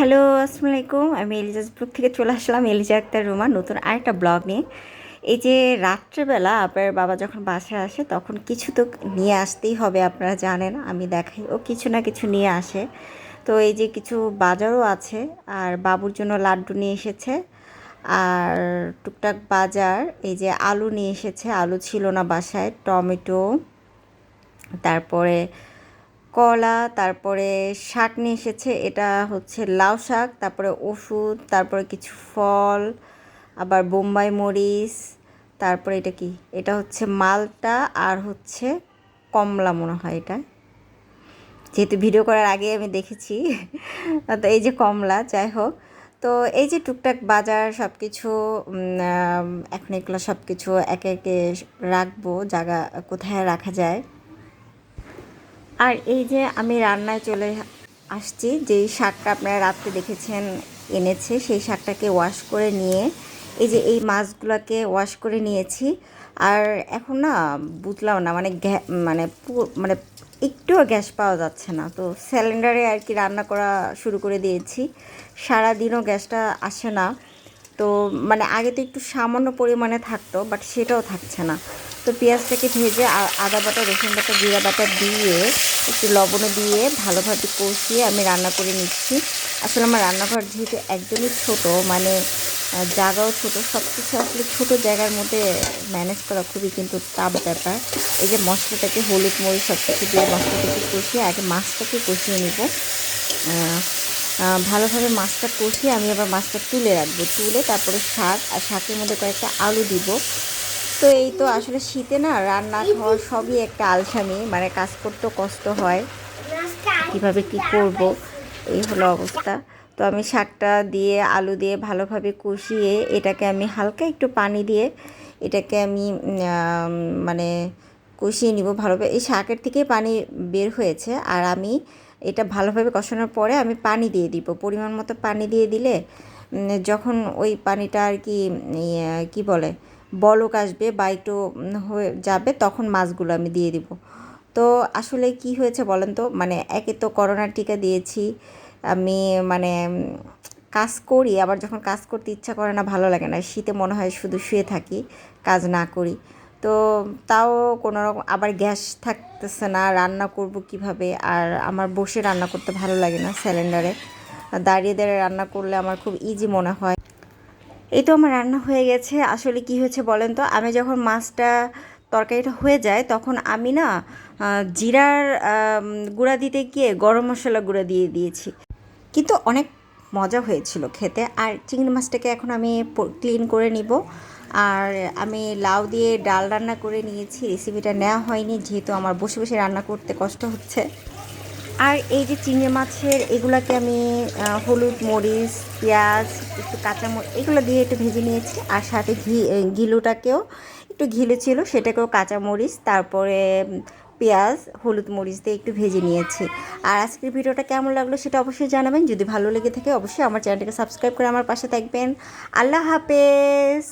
Hello আসসালামু আলাইকুম আমি এলিজাজপুর থেকে চলে আসলাম এলিজা আক্তার রুমা, নতুন আরেকটা ব্লগ নিয়ে। এই যে রাত্রেবেলা আপনার বাবা যখন বাসায় আসে, তখন কিছু তো নিয়ে আসতেই হবে আপনারা জানেন, আমি দেখাই। ও কিছু না কিছু নিয়ে আসে। তো এই যে কিছু বাজারও আছে, আর বাবুর জন্য লাড্ডু নিয়ে এসেছে, আর টুকটাক বাজার, এই যে আলু নিয়ে এসেছে, আলু ছিল না বাসায়, টমেটো, তারপরে কলা, তারপরে শাক নিয়ে এসেছে, এটা হচ্ছে লাউ শাক, তারপরে ওষুধ, তারপরে কিছু ফল, আবার বোম্বাই মরিচ, তারপরে এটা কি? এটা হচ্ছে মালটা আর হচ্ছে কমলা মনে হয় এটা। যেহেতু ভিডিও করার আগে আমি দেখেছি, তো এই যে কমলা, যাই হোক। তো এই যে টুকটাক বাজার সব কিছু এখন এগুলো সব কিছু একে একে রাখব, জায়গা কোথায় রাখা যায়। আর এই যে আমি রান্নায় চলে আসছি, যেই শাকটা আপনারা রাত্রে দেখেছেন, এনেছে, সেই শাকটাকে ওয়াশ করে নিয়ে, এই যে এই মাছগুলোকে ওয়াশ করে নিয়েছি। আর এখন না, বুঝলাম না মানে মানে মানে একটুও গ্যাস পাওয়া যাচ্ছে না। তো সিলিন্ডারে আর কি রান্না করা শুরু করে দিয়েছি। সারাদিনও গ্যাসটা আসে না। তো মানে আগে তো একটু সামান্য পরিমাণে থাকতো বাট সেটাও থাকছে না। তো পেঁয়াজটাকে ভেজে আদা বাটা, রসুন বাটা, জিরা বাটা দিয়ে, একটু লবণও দিয়ে ভালোভাবে কষিয়ে আমি রান্না করে নিচ্ছি। আসলে আমার রান্নাঘর যেহেতু একদমই ছোট মানে জায়গাও ছোট সব কিছু আসলে ছোটো জায়গার মধ্যে ম্যানেজ করা খুবই কিন্তু টাফ ব্যাপার। এই যে মশলাটাকে হলুদ মরিচ সব কিছু দিয়ে মশলাটাকে কষিয়ে আগে মাছটাকে কষিয়ে নিব। ভালোভাবে মাছটা কষিয়ে আমি আবার মাছটা তুলে রাখব। তুলে তারপরে শাক, আর শাকের মধ্যে কয়েকটা আলু দিব। তো এই তো আসলে শীতে না রান্না খাওয়া সবই একটা আলসামি মানে কাজ করতেও কষ্ট হয়। কীভাবে কি করব, এই হলো অবস্থা। তো আমি শাকটা দিয়ে, আলু দিয়ে ভালোভাবে কষিয়ে এটাকে আমি হালকা একটু পানি দিয়ে এটাকে আমি মানে কষিয়ে নিব ভালোভাবে। এই শাকের থেকে পানি বের হয়েছে আর আমি এটা ভালোভাবে কষানোর পরে আমি পানি দিয়ে দিব। পরিমাণ মতো পানি দিয়ে দিলে যখন ওই পানিটা আর কি কি বলে বলক আসবে বা একটু হয়ে যাবে, তখন মাছগুলো আমি দিয়ে দিব। তো আসলে কি হয়েছে বলেন তো? মানে একে তো করোনার টিকা দিয়েছি, আমি মানে কাজ করি, আবার যখন কাজ করতে ইচ্ছা করে না, ভালো লাগে না। শীতে মনে হয় শুধু শুয়ে থাকি, কাজ না করি। তো তাও কোনো রকম, আবার গ্যাস থাকতেছে না, রান্না করব কীভাবে? আর আমার বসে রান্না করতে ভালো লাগে না, সিলিন্ডারে। দাঁড়িয়ে দাঁড়িয়ে রান্না করলে আমার খুব ইজি মনে হয়। এই তো আমার রান্না হয়ে গেছে। আসলে কি হয়েছে বলেন তো? আমি যখন মাছটা তরকারিটা হয়ে যায়, তখন আমি না জিরার গুঁড়া দিতে গিয়ে গরম মশলা গুঁড়া দিয়ে দিয়েছি। কিন্তু অনেক মজা হয়েছিল খেতে। আর চিংড়ি মাছটাকে এখন আমি ক্লিন করে নিব। আর আমি লাউ দিয়ে ডাল রান্না করে নিয়েছি। রেসিপিটা নেওয়া হয়নি, যেহেতু আমার বসে বসে রান্না করতে কষ্ট হচ্ছে। আর এই যে চিংড়ি মাছের, এগুলাকে আমি হলুদ, মরিচ, পেঁয়াজ, একটু কাঁচামরিচ এগুলো দিয়ে একটু ভেজে নিয়েছি। আর সাথে ঘি ঘিলুটাকেও একটু ঘিলু ছিল, সেটাকেও কাঁচামরিচ তারপরে পেঁয়াজ, হলুদ মরিচ দিয়ে একটু ভেজে নিয়েছি। আর আজকের ভিডিওটা কেমন লাগল সেটা অবশ্যই জানাবেন। যদি ভালো লেগে থাকে, অবশ্যই আমার চ্যানেলটাকে সাবস্ক্রাইব করে আমার পাশে থাকবেন। আল্লাহ হাফেজ!